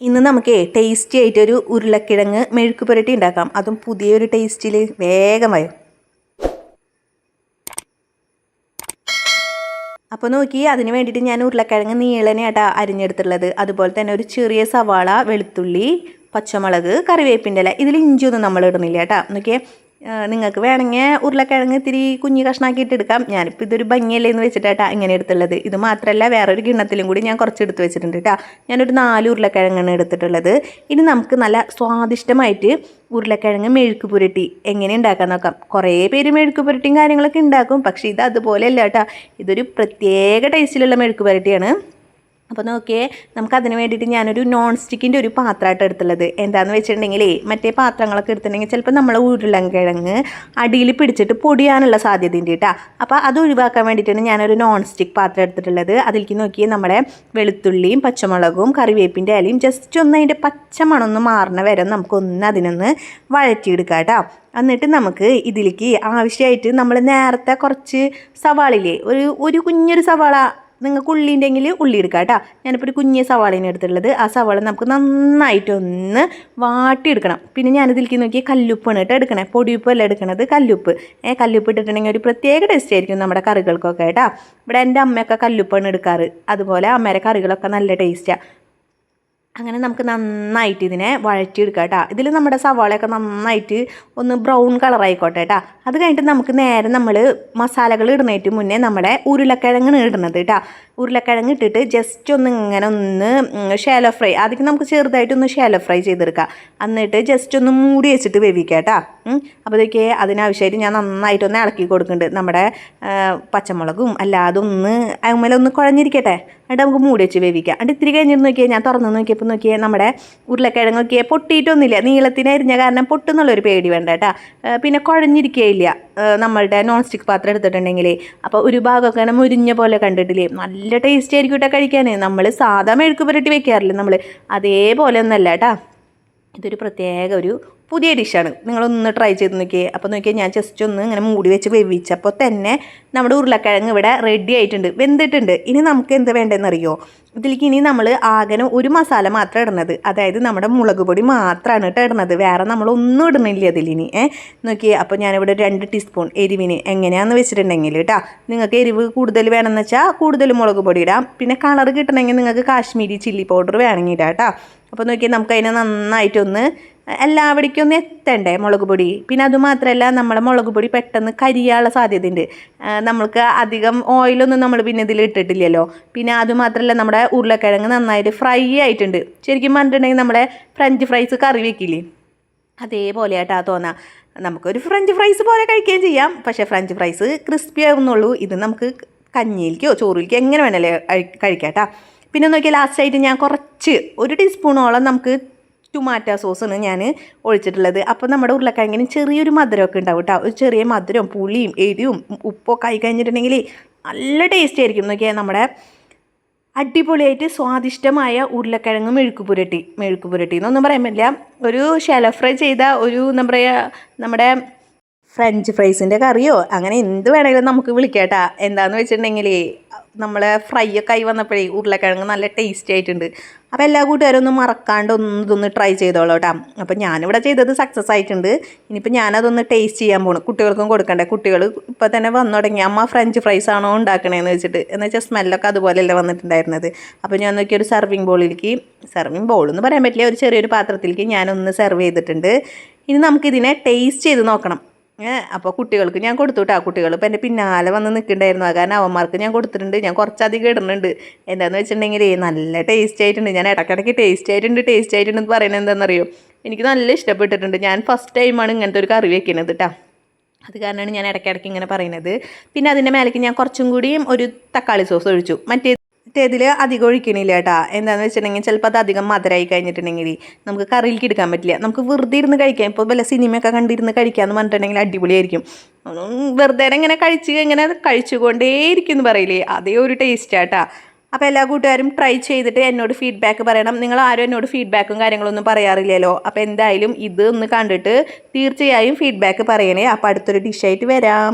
ഇന്ന് നമുക്ക് ടേസ്റ്റി ആയിട്ട് ഒരു ഉരുളക്കിഴങ്ങ് മെഴുക്ക് പുരട്ടി ഉണ്ടാക്കാം. അതും പുതിയൊരു ടേസ്റ്റിൽ വേഗം വരും. അപ്പോൾ നോക്കി അതിന് വേണ്ടിയിട്ട് ഞാൻ ഉരുളക്കിഴങ്ങ് നീളനെയാട്ടാ അരിഞ്ഞെടുത്തുള്ളത് അതുപോലെ തന്നെ ഒരു ചെറിയ സവാള വെളുത്തുള്ളി പച്ചമുളക് കറിവേപ്പിന്റെ ഇല. ഇതിൽ ഇഞ്ചിയൊന്നും നമ്മൾ ഇടുന്നില്ല കേട്ടോ. നോക്കിയേ നിങ്ങൾക്ക് വേണമെങ്കിൽ ഉരുളക്കിഴങ്ങ് ഇത്തിരി കുഞ്ഞു കഷ്ണാക്കിയിട്ട് എടുക്കാം ഞാനിപ്പോൾ ഇതൊരു ഭംഗിയല്ലേ എന്ന് വെച്ചിട്ടാട്ടാ ഇങ്ങനെ എടുത്തുള്ളത്. ഇത് മാത്രമല്ല വേറൊരു കിണ്ണത്തിലും കൂടി ഞാൻ കുറച്ച് എടുത്ത് വെച്ചിട്ടുണ്ട് കേട്ടോ ഞാനൊരു നാല് ഉരുളക്കിഴങ്ങാണ് എടുത്തിട്ടുള്ളത്. ഇനി നമുക്ക് നല്ല സ്വാദിഷ്ടമായിട്ട് ഉരുളക്കിഴങ്ങ് മെഴുക്ക് പുരട്ടി എങ്ങനെ ഉണ്ടാക്കാൻ നോക്കാം. കുറേ പേര് മെഴുക്ക് പുരട്ടിയും കാര്യങ്ങളൊക്കെ ഉണ്ടാക്കും. പക്ഷേ ഇത് അതുപോലെയല്ല കേട്ടോ ഇതൊരു പ്രത്യേക ടേസ്റ്റിലുള്ള മെഴുക്ക് പുരട്ടിയാണ്. അപ്പോൾ നോക്കിയേ നമുക്ക് അതിന് വേണ്ടിയിട്ട് ഞാനൊരു നോൺ സ്റ്റിക്കിന്റെ ഒരു പാത്രമായിട്ട് എടുത്തുള്ളത്. എന്താണെന്ന് വെച്ചിട്ടുണ്ടെങ്കിലേ മറ്റേ പാത്രങ്ങളൊക്കെ എടുത്തിട്ടുണ്ടെങ്കിൽ ചിലപ്പോൾ നമ്മൾ ഉരുളൻകിഴങ്ങ് അടിയിൽ പിടിച്ചിട്ട് പൊടിയാനുള്ള സാധ്യത ഉണ്ട് കേട്ടോ അപ്പോൾ അത് ഒഴിവാക്കാൻ വേണ്ടിയിട്ടാണ് ഞാനൊരു നോൺ സ്റ്റിക്ക് പാത്രം എടുത്തിട്ടുള്ളത്. അതിലേക്ക് നോക്കി നമ്മുടെ വെളുത്തുള്ളിയും പച്ചമുളകും കറിവേപ്പിന്റെ ഇലയും ജസ്റ്റ് ഒന്ന് അതിന്റെ പച്ചമണമൊന്ന് മാറണ വരെ നമുക്കൊന്ന് അതിനൊന്ന് വഴറ്റിയെടുക്കാം കേട്ടോ എന്നിട്ട് നമുക്ക് ഇതിലേക്ക് ആവശ്യമായിട്ട് നമ്മൾ നേരത്തെ കുറച്ച് സവാളില്ലേ ഒരു ഒരു കുഞ്ഞൊരു സവാള നിങ്ങൾക്ക് ഉള്ളി ഉണ്ടെങ്കിൽ ഉള്ളി എടുക്കാം കേട്ടോ. ഞാനിപ്പോൾ ഒരു കുഞ്ഞ് സവാളേനെ എടുത്തിട്ടുള്ളത്. ആ സവാള നമുക്ക് നന്നായിട്ടൊന്ന് വാട്ടിയെടുക്കണം. പിന്നെ ഞാനിതിലേക്ക് നോക്കി കല്ലുപ്പാണ് കേട്ടോ എടുക്കണേ. പൊടിയുപ്പല്ല എടുക്കണത്? കല്ലുപ്പ്. ഏ കല്ലുപ്പ് ഇട്ടിട്ടുണ്ടെങ്കിൽ ഒരു പ്രത്യേക ടേസ്റ്റ് ആയിരിക്കും നമ്മുടെ കറികൾക്കൊക്കെ കേട്ടോ. ഇവിടെ എന്റെ അമ്മയൊക്കെ കല്ലുപ്പാണ് എടുക്കാറ്. അതുപോലെ അമ്മയുടെ കറികളൊക്കെ നല്ല ടേസ്റ്റാണ് അങ്ങനെ നമുക്ക് നന്നായിട്ട് ഇതിനെ വഴറ്റിയെടുക്കാം കേട്ടോ. ഇതിൽ നമ്മുടെ സവാളയൊക്കെ നന്നായിട്ട് ഒന്ന് ബ്രൗൺ കളറായിക്കോട്ടെ കേട്ടോ. അത് കഴിഞ്ഞിട്ട് നമുക്ക് നേരെ നമ്മൾ മസാലകൾ ഇടുന്നതിന് മുന്നേ നമ്മുടെ ഉരുളക്കിഴങ്ങ് ഇടുന്നത് കേട്ടോ. ഉരുളക്കിഴങ്ങ് ഇട്ടിട്ട് ജസ്റ്റ് ഒന്ന് ഇങ്ങനെ ഒന്ന് ഷാലോ ഫ്രൈ ആദ്യം നമുക്ക് ചെറുതായിട്ടൊന്ന് ഷാലോ ഫ്രൈ ചെയ്തെടുക്കാം. എന്നിട്ട് ജസ്റ്റ് ഒന്ന് മൂടി വെച്ചിട്ട് വേവിക്കാം കേട്ടോ. അപ്പോഴത്തേക്ക് അതിനാവശ്യമായിട്ട് ഞാൻ നന്നായിട്ടൊന്ന് ഇളക്കി കൊടുക്കുന്നുണ്ട്. നമ്മുടെ പച്ചമുളകും അല്ലാതെ ഒന്ന് അതുമേലെ ഒന്ന് കുഴഞ്ഞിരിക്കട്ടെ. എന്നിട്ട് നമുക്ക് മൂടി വെച്ച് വേവിക്കാം. എന്നിട്ട് ഇത്തിരി കഴിഞ്ഞിട്ട് നോക്കിയാൽ ഞാൻ തുറന്ന് നോക്കിയപ്പോൾ നോക്കിയാൽ നമ്മുടെ ഉരുളക്കിഴങ്ങ് നോക്കിയാൽ പൊട്ടിയിട്ടൊന്നുമില്ല. നീളത്തിന് അരിഞ്ഞ കാരണം പൊട്ടുന്നുള്ളൊരു പേടി വേണ്ട കേട്ടോ. പിന്നെ കുഴഞ്ഞിരിക്കുകയില്ല നമ്മളുടെ നോൺ സ്റ്റിക്ക് പാത്രം എടുത്തിട്ടുണ്ടെങ്കിൽ അപ്പോൾ ഒരു ഭാഗമൊക്കെ നമ്മൾ മുരിഞ്ഞ പോലെ കണ്ടിട്ടില്ലേ? നല്ല ടേസ്റ്റ് ആയിരിക്കും കേട്ടോ കഴിക്കാൻ നമ്മൾ സാധാ മെഴുക്ക് പുരട്ടി വെക്കാറില്ല നമ്മൾ അതേപോലെ ഒന്നല്ല കേട്ടോ. ഇതൊരു പ്രത്യേക ഒരു പുതിയ ഡിഷാണ്. നിങ്ങളൊന്ന് ട്രൈ ചെയ്ത് നോക്കിയേ. അപ്പോൾ നോക്കിയാൽ ഞാൻ ജസ്റ്റ് ഒന്ന് ഇങ്ങനെ മൂടി വെച്ച് വേവിച്ചപ്പോൾ തന്നെ നമ്മുടെ ഉരുളക്കിഴങ്ങ് ഇവിടെ റെഡി ആയിട്ടുണ്ട്. വെന്തിട്ടുണ്ട്. ഇനി നമുക്ക് എന്ത് വേണ്ടതെന്ന് അറിയോ ഇതിലേക്ക് ഇനി നമ്മൾ ആകനം ഒരു മസാല മാത്രം ഇടുന്നത്. അതായത് നമ്മുടെ മുളക് പൊടി മാത്രമാണ് കേട്ടോ ഇടുന്നത്. വേറെ നമ്മളൊന്നും ഇടുന്നില്ല അതിലിനി ഏ നോക്കിയേ അപ്പോൾ ഞാനിവിടെ രണ്ട് ടീസ്പൂൺ എരിവിന് എങ്ങനെയാണെന്ന് വെച്ചിട്ടുണ്ടെങ്കിൽ കേട്ടോ. നിങ്ങൾക്ക് എരിവ് കൂടുതൽ വേണമെന്ന് വെച്ചാൽ കൂടുതൽ മുളക് പൊടി ഇടാം. പിന്നെ കളർ കിട്ടണമെങ്കിൽ നിങ്ങൾക്ക് കാശ്മീരി ചില്ലി പൗഡർ വേണമെങ്കിൽ ഇടാം കേട്ടോ. അപ്പോൾ നോക്കി നമുക്കതിനെ നന്നായിട്ടൊന്ന് എല്ലാവിടേക്കും ഒന്ന് എത്തണ്ടേ മുളക് പൊടി? പിന്നെ അതുമാത്രമല്ല നമ്മളെ മുളക് പൊടി പെട്ടെന്ന് കരിയാനുള്ള സാധ്യതയുണ്ട്. നമ്മൾക്ക് അധികം ഓയിലൊന്നും നമ്മൾ പിന്നെ ഇതിൽ ഇട്ടിട്ടില്ലല്ലോ. പിന്നെ അതുമാത്രമല്ല നമ്മുടെ ഉരുളക്കിഴങ്ങ് നന്നായിട്ട് ഫ്രൈ ആയിട്ടുണ്ട്. ശരിക്കും പറഞ്ഞിട്ടുണ്ടെങ്കിൽ നമ്മുടെ ഫ്രഞ്ച് ഫ്രൈസ് കറി വെക്കില്ലേ? അതേപോലെ ആയിട്ടാ തോന്നാം. നമുക്കൊരു ഫ്രഞ്ച് ഫ്രൈസ് പോലെ കഴിക്കുകയും ചെയ്യാം. പക്ഷേ ഫ്രഞ്ച് ഫ്രൈസ് ക്രിസ്പി ആകുന്നുള്ളൂ ഇത് നമുക്ക് കഞ്ഞിയിലേക്കോ ചോറിലേക്കോ എങ്ങനെ വേണമല്ലേ കഴിക്കാം കേട്ടോ പിന്നെ നോക്കിയാൽ ലാസ്റ്റായിട്ട് ഞാൻ കുറച്ച് ഒരു ടീസ്പൂണോളം നമുക്ക് ടൊമാറ്റോ സോസാണ് ഞാൻ ഒഴിച്ചിട്ടുള്ളത്. അപ്പോൾ നമ്മുടെ ഉരുളക്കിഴങ്ങിന് ചെറിയൊരു മധുരമൊക്കെ ഉണ്ടാവും കേട്ടോ ഒരു ചെറിയ മധുരവും പുളിയും എരിവും ഉപ്പൊക്കെ ആയി കഴിഞ്ഞിട്ടുണ്ടെങ്കിൽ നല്ല ടേസ്റ്റ് ആയിരിക്കും. നോക്കിയാൽ നമ്മുടെ അടിപൊളിയായിട്ട് സ്വാദിഷ്ടമായ ഉരുളക്കിഴങ്ങ് മെഴുക്ക് പുരട്ടി മെഴുക്ക് പുരട്ടി എന്നൊന്നും പറയാൻ പറ്റില്ല. ഒരു ഷെല ഫ്രൈ ചെയ്ത ഒരു എന്താ പറയുക നമ്മുടെ ഫ്രഞ്ച് ഫ്രൈസിന്റെ കറിയോ അങ്ങനെ എന്ത് വേണമെങ്കിലും നമുക്ക് വിളിക്കാം കേട്ടോ എന്താണെന്ന് വെച്ചിട്ടുണ്ടെങ്കിൽ നമ്മൾ ഫ്രൈ ഒക്കെ ആയി വന്നപ്പോഴേ ഉരുളക്കിഴങ്ങ് നല്ല ടേസ്റ്റി ആയിട്ടുണ്ട്. അപ്പോൾ എല്ലാ കൂട്ടുകാരും ഒന്ന് മറക്കാണ്ട് ഒന്ന് ഇതൊന്ന് ട്രൈ ചെയ്തോളൂ കേട്ടോ അപ്പോൾ ഞാനിവിടെ ചെയ്തത് സക്സസ് ആയിട്ടുണ്ട്. ഇനിയിപ്പോൾ ഞാനതൊന്ന് ടേസ്റ്റ് ചെയ്യാൻ പോകണം കുട്ടികൾക്കും കൊടുക്കണ്ടേ? കുട്ടികൾ ഇപ്പോൾ തന്നെ വന്നു തുടങ്ങി. അമ്മ ഫ്രഞ്ച് ഫ്രൈസ് ആണോ ഉണ്ടാക്കണേന്ന് വെച്ചിട്ട്. എന്ന് വെച്ചാൽ സ്മെല്ലൊക്കെ അതുപോലെയല്ല വന്നിട്ടുണ്ടായിരുന്നത്. അപ്പോൾ ഞാൻ നോക്കിയ ഒരു സർവിങ് ബോളിലേക്ക് സർവിങ് ബോൾ എന്ന് പറയാൻ പറ്റില്ല. ഒരു ചെറിയൊരു പാത്രത്തിലേക്ക് ഞാനൊന്ന് സെർവ് ചെയ്തിട്ടുണ്ട്. ഇനി നമുക്കിതിനെ ടേസ്റ്റ് ചെയ്ത് നോക്കണം. അപ്പോൾ കുട്ടികൾക്ക് ഞാൻ കൊടുത്തു കേട്ടോ കുട്ടികൾ ഇപ്പം എന്റെ പിന്നാലെ വന്ന് നിൽക്കണ്ടായിരുന്നു. കാരണം അവന്മാർക്ക് ഞാൻ കൊടുത്തിട്ടുണ്ട്. ഞാൻ കുറച്ചധികം ഇടുന്നുണ്ട്. എന്താണെന്ന് വെച്ചിട്ടുണ്ടെങ്കിൽ നല്ല ടേസ്റ്റ് ആയിട്ടുണ്ട്. ഞാൻ ഇടയ്ക്കിടയ്ക്ക് ടേസ്റ്റ് ആയിട്ടുണ്ട് ടേസ്റ്റ് ആയിട്ടുണ്ട് എന്ന് പറയുന്നത് എന്താണെന്നറിയോ? എനിക്ക് നല്ല ഇഷ്ടപ്പെട്ടിട്ടുണ്ട്. ഞാൻ ഫസ്റ്റ് ടൈമാണ് ഇങ്ങനത്തെ ഒരു കറി വെക്കുന്നത് കേട്ടോ അത് കാരണമാണ് ഞാൻ ഇടയ്ക്കിടയ്ക്ക് ഇങ്ങനെ പറയുന്നത്. പിന്നെ അതിന്റെ മേലേക്ക് ഞാൻ കുറച്ചും കൂടിയും ഒരു തക്കാളി സോസ് ഒഴിച്ചു. മറ്റേ മറ്റേതിൽ അധികം ഒഴിക്കണില്ല കേട്ടാ എന്താണെന്ന് വെച്ചിട്ടുണ്ടെങ്കിൽ ചിലപ്പോൾ അത് അധികം മധുരമായി കഴിഞ്ഞിട്ടുണ്ടെങ്കിൽ നമുക്ക് കറിയിലേക്ക് എടുക്കാൻ പറ്റില്ല. നമുക്ക് വെറുതെ ഇരുന്ന് കഴിക്കാം. ഇപ്പോൾ വല്ല സിനിമയൊക്കെ കണ്ടിരുന്ന് കഴിക്കാമെന്ന് പറഞ്ഞിട്ടുണ്ടെങ്കിൽ അടിപൊളിയായിരിക്കും. വെറുതെ ഇങ്ങനെ കഴിച്ച് ഇങ്ങനെ കഴിച്ചുകൊണ്ടേയിരിക്കും എന്ന് പറയില്ലേ? അതേ ഒരു ടേസ്റ്റ് ആട്ടാ അപ്പോൾ എല്ലാ കൂട്ടുകാരും ട്രൈ ചെയ്തിട്ട് എന്നോട് ഫീഡ്ബാക്ക് പറയണം. നിങ്ങൾ ആരും എന്നോട് ഫീഡ്ബാക്കും കാര്യങ്ങളൊന്നും പറയാറില്ലല്ലോ. അപ്പോൾ എന്തായാലും ഇത് ഒന്ന് കണ്ടിട്ട് തീർച്ചയായും ഫീഡ്ബാക്ക് പറയണേ. അപ്പോൾ അടുത്തൊരു ഡിഷായിട്ട് വരാം.